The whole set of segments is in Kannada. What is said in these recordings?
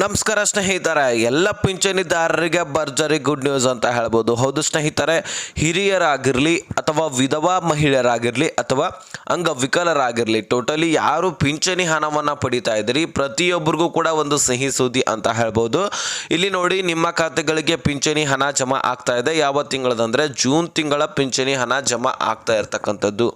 ನಮಸ್ಕಾರ ಸ್ನೇಹಿತರೆ, ಎಲ್ಲ ಪಿಂಚಣಿದಾರರಿಗೆ ಭರ್ಜರಿ ಗುಡ್ ನ್ಯೂಸ್ ಅಂತ ಹೇಳ್ಬೋದು. ಹೌದು ಸ್ನೇಹಿತರೆ, ಹಿರಿಯರಾಗಿರಲಿ ಅಥವಾ ವಿಧವಾ ಮಹಿಳೆಯರಾಗಿರಲಿ ಅಥವಾ ಅಂಗವಿಕಲರಾಗಿರಲಿ ಟೋಟಲಿ ಯಾರು ಪಿಂಚಣಿ ಹಣವನ್ನು ಪಡಿತಾ ಇದ್ದೀರಿ, ಪ್ರತಿಯೊಬ್ಬರಿಗೂ ಕೂಡ ಒಂದು ಸಿಹಿ ಸುದ್ದಿ ಅಂತ ಹೇಳ್ಬೋದು. ಇಲ್ಲಿ ನೋಡಿ, ನಿಮ್ಮ ಖಾತೆಗಳಿಗೆ ಪಿಂಚಣಿ ಹಣ ಜಮಾ ಆಗ್ತಾ ಇದೆ. ಯಾವ ತಿಂಗಳದಂದರೆ, ಜೂನ್ ತಿಂಗಳ ಪಿಂಚಣಿ ಹಣ ಜಮಾ ಆಗ್ತಾ ಇರ್ತಕ್ಕಂಥದ್ದು.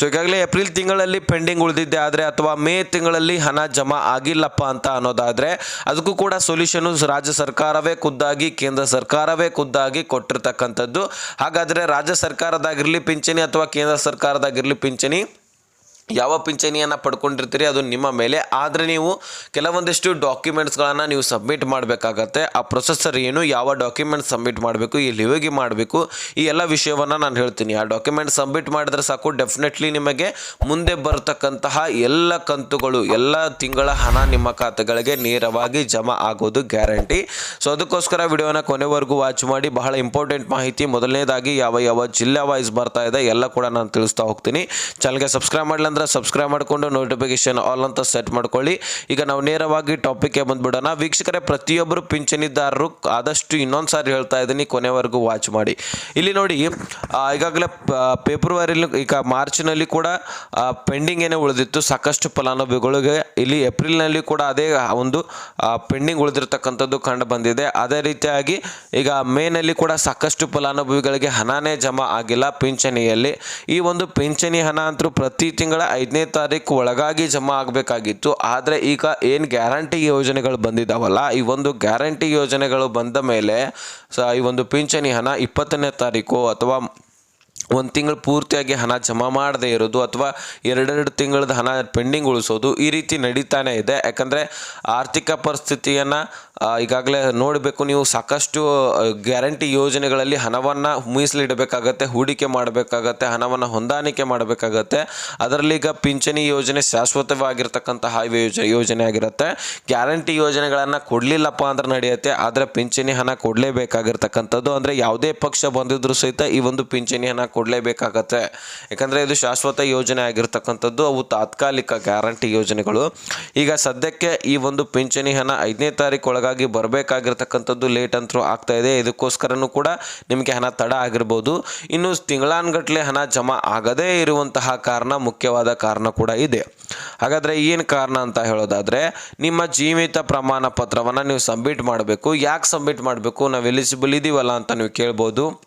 ಸೊ ಈಗಾಗಲೇ ಏಪ್ರಿಲ್ ತಿಂಗಳಲ್ಲಿ ಪೆಂಡಿಂಗ್ ಉಳಿದಿದ್ದೆ ಆದರೆ ಅಥವಾ ಮೇ ತಿಂಗಳಲ್ಲಿ ಹಣ ಜಮಾ ಆಗಿಲ್ಲಪ್ಪ ಅಂತ ಅನ್ನೋದಾದರೆ ಅದಕ್ಕೂ ಕೂಡ ಸೊಲ್ಯೂಷನು ರಾಜ್ಯ ಸರ್ಕಾರವೇ ಖುದ್ದಾಗಿ, ಕೇಂದ್ರ ಸರ್ಕಾರವೇ ಖುದ್ದಾಗಿ ಕೊಟ್ಟಿರ್ತಕ್ಕಂಥದ್ದು. ಹಾಗಾದರೆ ರಾಜ್ಯ ಸರ್ಕಾರದಾಗಿರಲಿ ಪಿಂಚಣಿ ಅಥವಾ ಕೇಂದ್ರ ಸರ್ಕಾರದಾಗಿರಲಿ ಪಿಂಚಣಿ? ಯಾವ ಪಿಂಚಣಿಯನ್ನು ಪಡ್ಕೊಂಡಿರ್ತೀರಿ ಅದು ನಿಮ್ಮ ಮೇಲೆ. ಆದರೆ ನೀವು ಕೆಲವೊಂದಿಷ್ಟು ಡಾಕ್ಯುಮೆಂಟ್ಸ್ಗಳನ್ನು ನೀವು ಸಬ್ಮಿಟ್ ಮಾಡಬೇಕಾಗತ್ತೆ. ಆ ಪ್ರೊಸೆಸರ್ ಏನು, ಯಾವ ಡಾಕ್ಯುಮೆಂಟ್ ಸಬ್ಮಿಟ್ ಮಾಡಬೇಕು, ಎಲ್ಲಿ ಹೋಗಿ ಮಾಡಬೇಕು, ಈ ಎಲ್ಲ ವಿಷಯವನ್ನು ನಾನು ಹೇಳ್ತೀನಿ. ಆ ಡಾಕ್ಯುಮೆಂಟ್ ಸಬ್ಮಿಟ್ ಮಾಡಿದ್ರೆ ಸಾಕು, ಡೆಫಿನೆಟ್ಲಿ ನಿಮಗೆ ಮುಂದೆ ಬರತಕ್ಕಂತಹ ಎಲ್ಲ ಕಂತುಗಳು, ಎಲ್ಲ ತಿಂಗಳ ಹಣ ನಿಮ್ಮ ಖಾತೆಗಳಿಗೆ ನೇರವಾಗಿ ಜಮಾ ಆಗೋದು ಗ್ಯಾರಂಟಿ. ಸೊ ಅದಕ್ಕೋಸ್ಕರ ವಿಡಿಯೋನ ಕೊನೆವರೆಗೂ ವಾಚ್ ಮಾಡಿ. ಬಹಳ ಇಂಪಾರ್ಟೆಂಟ್ ಮಾಹಿತಿ. ಮೊದಲನೇದಾಗಿ ಯಾವ ಯಾವ ಜಿಲ್ಲಾ ವೈಸ್ ಬರ್ತಾ ಇದೆ, ಎಲ್ಲ ಕೂಡ ನಾನು ತಿಳಿಸ್ತಾ ಹೋಗ್ತೀನಿ. ಚಾನಲ್ಗೆ ಸಬ್ಸ್ಕ್ರೈಬ್ ಮಾಡಲಿ ಅಂದ್ರೆ ಸಬ್ಸ್ಕ್ರೈಬ್ ಮಾಡಿಕೊಂಡು ನೋಟಿಫಿಕೇಶನ್ ಆಲ್ ಅಂತ ಸೆಟ್ ಮಾಡ್ಕೊಳ್ಳಿ. ಈಗ ನಾವು ನೇರವಾಗಿ ಟಾಪಿಕ್ಗೆ ಬಂದ್ಬಿಡೋಣ. ವೀಕ್ಷಕರೇ ಪ್ರತಿಯೊಬ್ಬರು ಪಿಂಚಣಿದಾರರು ಆದಷ್ಟು ಇನ್ನೊಂದು ಸಾರಿ ಹೇಳ್ತಾ ಇದ್ದೀನಿ, ಕೊನೆವರೆಗೂ ವಾಚ್ ಮಾಡಿ. ಇಲ್ಲಿ ನೋಡಿ ಈಗಾಗಲೇ ಫೆಬ್ರವರಿಲಿ ಈಗ ಮಾರ್ಚ್ನಲ್ಲಿ ಕೂಡ ಪೆಂಡಿಂಗ್ ಏನೇ ಉಳಿದಿತ್ತು, ಸಾಕಷ್ಟು ಫಲಾನುಭವಿಗಳಿಗೆ ಇಲ್ಲಿ ಏಪ್ರಿಲ್ನಲ್ಲಿ ಕೂಡ ಅದೇ ಒಂದು ಪೆಂಡಿಂಗ್ ಉಳಿದಿರ್ತಕ್ಕಂಥದ್ದು ಕಂಡು ಬಂದಿದೆ. ಅದೇ ರೀತಿಯಾಗಿ ಈಗ ಮೇನಲ್ಲಿ ಕೂಡ ಸಾಕಷ್ಟು ಫಲಾನುಭವಿಗಳಿಗೆ ಹಣನೇ ಜಮಾ ಆಗಿಲ್ಲ ಪಿಂಚಣಿಯಲ್ಲಿ. ಈ ಒಂದು ಪಿಂಚಣಿ ಹಣ ಅಂತೂ ಪ್ರತಿ ತಿಂಗಳ ಐದನೇ ತಾರೀಕು ಒಳಗಾಗಿ ಜಮಾ ಆಗಬೇಕಾಗಿತ್ತು. ಆದರೆ ಈಗ ಏನು ಗ್ಯಾರಂಟಿ ಯೋಜನೆಗಳು ಬಂದಿದ್ದಾವಲ್ಲ ಈ ಒಂದು ಗ್ಯಾರಂಟಿ ಯೋಜನೆಗಳು ಬಂದ ಮೇಲೆ, ಸ, ಈ ಒಂದು ಪಿಂಚಣಿ ಹಣ ಇಪ್ಪತ್ತನೇ ತಾರೀಕು ಅಥವಾ ಒಂದು ತಿಂಗಳು ಪೂರ್ತಿಯಾಗಿ ಹಣ ಜಮಾ ಮಾಡದೇ ಇರೋದು ಅಥವಾ ಎರಡೆರಡು ತಿಂಗಳದ ಹಣ ಪೆಂಡಿಂಗ್ ಉಳಿಸೋದು ಈ ರೀತಿ ನಡೀತಾನೆ ಇದೆ. ಯಾಕಂದರೆ ಆರ್ಥಿಕ ಪರಿಸ್ಥಿತಿಯನ್ನು ಈಗಾಗಲೇ ನೋಡಬೇಕು ನೀವು ಸಾಕಷ್ಟು ಗ್ಯಾರಂಟಿ ಯೋಜನೆಗಳಲ್ಲಿ ಹಣವನ್ನು ಮೀಸಲಿಡಬೇಕಾಗತ್ತೆ ಹೂಡಿಕೆ ಮಾಡಬೇಕಾಗತ್ತೆ, ಹಣವನ್ನು ಹೊಂದಾಣಿಕೆ ಮಾಡಬೇಕಾಗತ್ತೆ. ಅದರಲ್ಲಿ ಈಗ ಪಿಂಚಣಿ ಯೋಜನೆ ಶಾಶ್ವತವಾಗಿರ್ತಕ್ಕಂಥ ಹೈವೇ ಯೋಜನೆ ಯೋಜನೆ ಆಗಿರುತ್ತೆ. ಗ್ಯಾರಂಟಿ ಯೋಜನೆಗಳನ್ನು ಕೊಡಲಿಲ್ಲಪ್ಪ ಅಂದ್ರೆ ನಡೆಯುತ್ತೆ, ಆದರೆ ಪಿಂಚಣಿ ಹಣ ಕೊಡಲೇಬೇಕಾಗಿರ್ತಕ್ಕಂಥದ್ದು. ಅಂದರೆ ಯಾವುದೇ ಪಕ್ಷ ಬಂದಿದ್ರೂ ಸಹಿತ ಈ ಒಂದು ಪಿಂಚಣಿ ಹಣ ಕೊಡಲೇಬೇಕಾಗತ್ತೆ. ಯಾಕಂದರೆ ಇದು ಶಾಶ್ವತ ಯೋಜನೆ ಆಗಿರ್ತಕ್ಕಂಥದ್ದು, ಅವು ತಾತ್ಕಾಲಿಕ ಗ್ಯಾರಂಟಿ ಯೋಜನೆಗಳು. ಈಗ ಸದ್ಯಕ್ಕೆ ಈ ಒಂದು ಪಿಂಚಣಿ ಹಣ ಐದನೇ ತಾರೀಕು ಒಳಗಾಗಿ ಬರಬೇಕಾಗಿರ್ತಕ್ಕಂಥದ್ದು ಲೇಟ್ ಅಂತೂ ಆಗ್ತಾ ಇದೆ. ಇದಕ್ಕೋಸ್ಕರನೂ ಕೂಡ ನಿಮಗೆ ಹಣ ತಡ ಆಗಿರ್ಬೋದು. ಇನ್ನು ತಿಂಗಳಾನ್ಗಟ್ಲೆ ಹಣ ಜಮಾ ಆಗದೇ ಇರುವಂತಹ ಕಾರಣ ಮುಖ್ಯವಾದ ಕಾರಣ ಕೂಡ ಇದೆ. ಹಾಗಾದರೆ ಏನು ಕಾರಣ ಅಂತ ಹೇಳೋದಾದರೆ, ನಿಮ್ಮ ಜೀವಿತ ಪ್ರಮಾಣ ಪತ್ರವನ್ನು ನೀವು ಸಬ್ಮಿಟ್ ಮಾಡಬೇಕು. ಯಾಕೆ ಸಬ್ಮಿಟ್ ಮಾಡಬೇಕು? ನಾವು ಎಲಿಜಿಬಲ್ ಇದೀವಲ್ಲ ಅಂತ ನೀವು ಕೇಳ್ಬೋದು.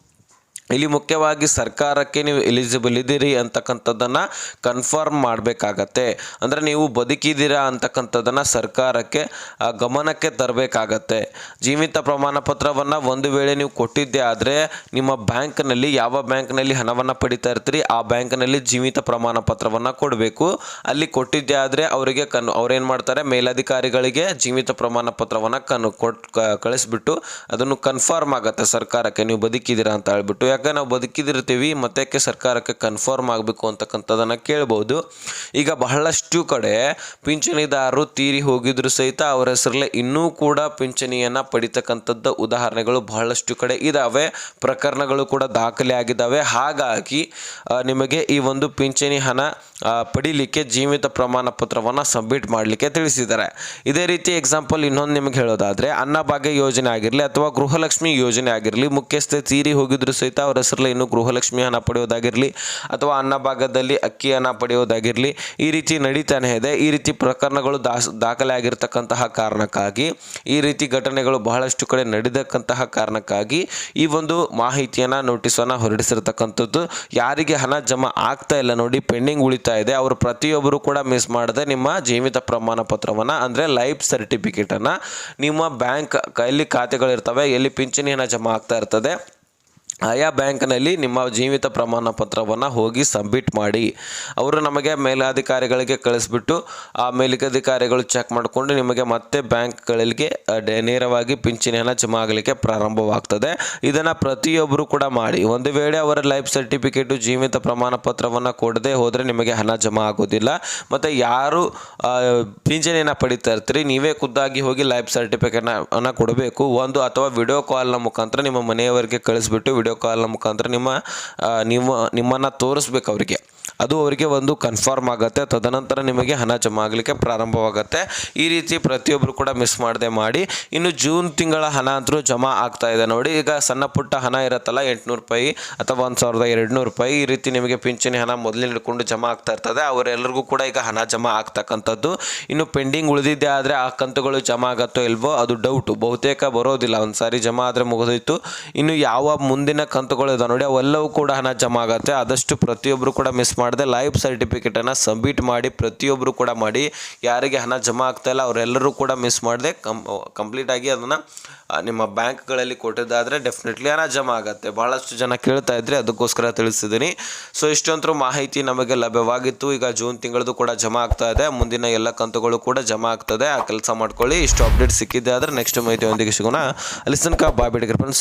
ಇಲ್ಲಿ ಮುಖ್ಯವಾಗಿ ಸರ್ಕಾರಕ್ಕೆ ನೀವು ಎಲಿಜಿಬಲ್ ಇದ್ದೀರಿ ಅಂತಕ್ಕಂಥದ್ದನ್ನು ಕನ್ಫರ್ಮ್ ಮಾಡಬೇಕಾಗತ್ತೆ. ಅಂದರೆ ನೀವು ಬದುಕಿದ್ದೀರಾ ಅಂತಕ್ಕಂಥದ್ದನ್ನು ಸರ್ಕಾರಕ್ಕೆ ಗಮನಕ್ಕೆ ತರಬೇಕಾಗತ್ತೆ. ಜೀವಿತ ಪ್ರಮಾಣ ಪತ್ರವನ್ನು ಒಂದು ವೇಳೆ ನೀವು ಕೊಟ್ಟಿದ್ದೆ ಆದರೆ ನಿಮ್ಮ ಬ್ಯಾಂಕ್ನಲ್ಲಿ, ಯಾವ ಬ್ಯಾಂಕ್ನಲ್ಲಿ ಹಣವನ್ನು ಪಡಿತಾ ಇರ್ತೀರಿ, ಆ ಬ್ಯಾಂಕ್ನಲ್ಲಿ ಜೀವಿತ ಪ್ರಮಾಣ ಪತ್ರವನ್ನು ಕೊಡಬೇಕು. ಅಲ್ಲಿ ಕೊಟ್ಟಿದ್ದೆ ಆದರೆ ಅವರಿಗೆ ಕನ್, ಅವ್ರೇನು ಮಾಡ್ತಾರೆ, ಮೇಲಧಿಕಾರಿಗಳಿಗೆ ಜೀವಿತ ಪ್ರಮಾಣ ಪತ್ರವನ್ನು ಕನ್, ಕೊಟ್ ಕಳಿಸ್ಬಿಟ್ಟು ಅದನ್ನು ಕನ್ಫರ್ಮ್ ಆಗುತ್ತೆ ಸರ್ಕಾರಕ್ಕೆ ನೀವು ಬದುಕಿದ್ದೀರಾ ಅಂತ ಹೇಳ್ಬಿಟ್ಟು. ಯಾಕೆ ನಾವು ಬದುಕಿದಿರ್ತೀವಿ, ಮತ್ತೆ ಸರ್ಕಾರಕ್ಕೆ ಕನ್ಫರ್ಮ್ ಆಗಬೇಕು ಅಂತಕ್ಕಂಥದ್ದನ್ನು ಕೇಳ್ಬೋದು. ಈಗ ಬಹಳಷ್ಟು ಕಡೆ ಪಿಂಚಣಿದಾರರು ತೀರಿ ಹೋಗಿದ್ರು ಸಹಿತ ಅವರ ಹೆಸರಲ್ಲೇ ಇನ್ನೂ ಕೂಡ ಪಿಂಚಣಿಯನ್ನು ಪಡಿತಕ್ಕಂಥದ್ದು ಉದಾಹರಣೆಗಳು ಬಹಳಷ್ಟು ಕಡೆ ಇದ್ದಾವೆ ಪ್ರಕರಣಗಳು ಕೂಡ ದಾಖಲೆ ಆಗಿದ್ದಾವೆ ಹಾಗಾಗಿ ನಿಮಗೆ ಈ ಒಂದು ಪಿಂಚಣಿ ಹಣ ಪಡಿಲಿಕ್ಕೆ ಜೀವಿತ ಪ್ರಮಾಣ ಪತ್ರವನ್ನು ಸಬ್ಮಿಟ್ ಮಾಡಲಿಕ್ಕೆ ತಿಳಿಸಿದ್ದಾರೆ. ಇದೇ ರೀತಿ ಎಕ್ಸಾಂಪಲ್ ಇನ್ನೊಂದು ನಿಮಗೆ ಹೇಳೋದಾದರೆ ಅನ್ನಭಾಗ್ಯ ಯೋಜನೆ ಆಗಿರಲಿ ಅಥವಾ ಗೃಹಲಕ್ಷ್ಮಿ ಯೋಜನೆ ಆಗಿರಲಿ, ಮುಖ್ಯಸ್ಥೆ ತೀರಿ ಹೋಗಿದ್ರು ಸಹಿತ ಅವರ ಹೆಸರಲ್ಲಿ ಇನ್ನೂ ಗೃಹಲಕ್ಷ್ಮಿ ಪಡೆಯೋದಾಗಿರಲಿ ಅಥವಾ ಅನ್ನ ಭಾಗದಲ್ಲಿ ಅಕ್ಕಿಯನ್ನು ಪಡೆಯೋದಾಗಿರಲಿ ಈ ರೀತಿ ನಡೀತಾನೆ ಇದೆ. ಈ ರೀತಿ ಪ್ರಕರಣಗಳು ದಾಸ್ ದಾಖಲೆ ಆಗಿರ್ತಕ್ಕಂತಹ ಕಾರಣಕ್ಕಾಗಿ, ಈ ರೀತಿ ಘಟನೆಗಳು ಬಹಳಷ್ಟು ಕಡೆ ನಡೆದಕ್ಕಂತಹ ಕಾರಣಕ್ಕಾಗಿ ಈ ಒಂದು ಮಾಹಿತಿಯನ್ನು ನೋಟಿಸನ್ನು ಹೊರಡಿಸಿರ್ತಕ್ಕಂಥದ್ದು. ಯಾರಿಗೆ ಹಣ ಜಮಾ ಆಗ್ತಾ ಇಲ್ಲ ನೋಡಿ ಪೆಂಡಿಂಗ್ ಉಳಿತಾ ಇದೆ. ಅವರು ಪ್ರತಿಯೊಬ್ಬರು ಕೂಡ ಮಿಸ್ ಮಾಡದೆ ನಿಮ್ಮ ಜೀವಿತ ಪ್ರಮಾಣ ಪತ್ರವನ್ನು ಅಂದರೆ ಲೈಫ್ ಸರ್ಟಿಫಿಕೇಟನ್ನು ನಿಮ್ಮ ಬ್ಯಾಂಕ್ ಎಲ್ಲಿ ಖಾತೆಗಳಿರ್ತವೆ. ಎಲ್ಲಿ ಪಿಂಚಣಿಯನ್ನು ಜಮಾ ಆಗ್ತಾ ಇರ್ತದೆ. ಆಯಾ ಬ್ಯಾಂಕ್ನಲ್ಲಿ ನಿಮ್ಮ ಜೀವಿತ ಪ್ರಮಾಣ ಪತ್ರವನ್ನು ಹೋಗಿ ಸಬ್ಮಿಟ್ ಮಾಡಿ. ಅವರು ನಮಗೆ ಮೇಲಾಧಿಕಾರಿಗಳಿಗೆ ಕಳಿಸ್ಬಿಟ್ಟು, ಆ ಮೇಲಧಿಕಾರಿಗಳು ಚೆಕ್ ಮಾಡಿಕೊಂಡು ನಿಮಗೆ ಮತ್ತೆ ಬ್ಯಾಂಕ್ಗಳಿಗೆ ನೇರವಾಗಿ ಪಿಂಚಣಿಯನ್ನು ಜಮಾ ಆಗಲಿಕ್ಕೆ ಪ್ರಾರಂಭವಾಗ್ತದೆ. ಇದನ್ನು ಪ್ರತಿಯೊಬ್ಬರು ಕೂಡ ಮಾಡಿ. ಒಂದು ವೇಳೆ ಅವರ ಲೈಫ್ ಸರ್ಟಿಫಿಕೇಟು, ಜೀವಿತ ಪ್ರಮಾಣ ಪತ್ರವನ್ನು ಕೊಡದೆ ಹೋದರೆ ನಿಮಗೆ ಹಣ ಜಮಾ ಆಗೋದಿಲ್ಲ. ಮತ್ತು ಯಾರು ಪಿಂಚಣಿಯನ್ನು ಪಡಿತಾ ಇರ್ತೀರಿ, ನೀವೇ ಖುದ್ದಾಗಿ ಹೋಗಿ ಲೈಫ್ ಸರ್ಟಿಫಿಕೇಟ್ನ ಕೊಡಬೇಕು. ಒಂದು ಅಥವಾ ವಿಡಿಯೋ ಕಾಲ್ನ ಮುಖಾಂತರ ನಿಮ್ಮ ಮನೆಯವರಿಗೆ ಕಳಿಸ್ಬಿಟ್ಟು ವಿಡಿಯೋ ಕಾಲ್ನ ಮುಖಾಂತರ ನಿಮ್ಮ ನಿಮ್ಮ ನಿಮ್ಮನ್ನು ತೋರಿಸ್ಬೇಕು ಅವರಿಗೆ. ಅದು ಅವರಿಗೆ ಒಂದು ಕನ್ಫರ್ಮ್ ಆಗುತ್ತೆ, ತದನಂತರ ನಿಮಗೆ ಹಣ ಜಮಾ ಆಗಲಿಕ್ಕೆ ಪ್ರಾರಂಭವಾಗುತ್ತೆ. ಈ ರೀತಿ ಪ್ರತಿಯೊಬ್ಬರು ಕೂಡ ಮಿಸ್ ಮಾಡದೆ ಮಾಡಿ, ಇನ್ನು ಜೂನ್ ತಿಂಗಳ ಹಣ ಅಂತೂ ಜಮಾ ಆಗ್ತಾ ಇದೆ ನೋಡಿ. ಈಗ ಸಣ್ಣ ಪುಟ್ಟ ಹಣ ಇರುತ್ತಲ್ಲ, ಎಂಟುನೂರು ರೂಪಾಯಿ ಅಥವಾ ಒಂದು ಸಾವಿರದ ಎರಡು ರೂಪಾಯಿ ಈ ರೀತಿ ನಿಮಗೆ ಪಿಂಚಣಿ ಹಣ ಮೊದಲೇ ಹಿಡ್ಕೊಂಡು ಜಮಾ ಆಗ್ತಾ ಇರ್ತದೆ. ಅವರೆಲ್ಲರಿಗೂ ಕೂಡ ಈಗ ಹಣ ಜಮಾ ಆಗ್ತಕ್ಕಂಥದ್ದು. ಇನ್ನು ಪೆಂಡಿಂಗ್ ಉಳಿದಿದ್ದೆ ಆದರೆ ಆ ಕಂತುಗಳು ಜಮಾ ಆಗತ್ತೋ ಇಲ್ವೋ, ಅದು ಡೌಟು ಬಹುತೇಕ ಬರೋದಿಲ್ಲ ಒಂದು ಸಾರಿ ಜಮಾ ಆದರೆ ಮುಗಿದೋಯ್ತು. ಇನ್ನು ಯಾವ ಮುಂದಿನ ಕಂತುಗಳು ಇದೆ ನೋಡಿ, ಅವೆಲ್ಲವೂ ಕೂಡ ಹಣ ಜಮಾ ಆಗುತ್ತೆ. ಆದಷ್ಟು ಪ್ರತಿಯೊಬ್ಬರು ಕೂಡ ಮಿಸ್ ಮಾಡದೆ ಲೈಫ್ ಸರ್ಟಿಫಿಕೇಟನ್ನು ಸಬ್ಮಿಟ್ ಮಾಡಿ ಪ್ರತಿಯೊಬ್ಬರು ಕೂಡ ಮಾಡಿ, ಯಾರಿಗೆ ಹಣ ಜಮಾ ಇಲ್ಲ ಅವರೆಲ್ಲರೂ ಕೂಡ ಮಿಸ್ ಮಾಡದೆ. ಕಂ ಕಂಪ್ಲೀಟಾಗಿ ಅದನ್ನು ನಿಮ್ಮ ಬ್ಯಾಂಕ್ಗಳಲ್ಲಿ ಕೊಟ್ಟಿದ್ದಾದರೆ ಡೆಫಿನೆಟ್ಲಿ ಹಣ ಜಮಾ ಆಗುತ್ತೆ. ಭಾಳಷ್ಟು ಜನ ಕೇಳ್ತಾ ಇದ್ರಿ ಅದಕ್ಕೋಸ್ಕರ ತಿಳಿಸಿದ್ದೀನಿ. ಸೊ ಇಷ್ಟೊಂದು ಮಾಹಿತಿ ನಮಗೆ ಲಭ್ಯವಾಗಿತ್ತು. ಈಗ ಜೂನ್ ತಿಂಗಳದು ಕೂಡ ಜಮಾ ಆಗ್ತಾ ಇದೆ. ಮುಂದಿನ ಎಲ್ಲ ಕಂತುಗಳು ಕೂಡ ಜಮಾ ಆಗ್ತದೆ. ಆ ಕೆಲಸ ಮಾಡ್ಕೊಳ್ಳಿ. ಇಷ್ಟು ಅಪ್ಡೇಟ್ ಸಿಕ್ಕಿದ್ದೆ ಆದರೆ ನೆಕ್ಸ್ಟ್ ಮಾಹಿತಿಯೊಂದಿಗೆ ಸಿಗೋಣ. ಅಲ್ಲಿ ತನಕ ಬಾಯ್ ಫ್ರೆಂಡ್ಸ್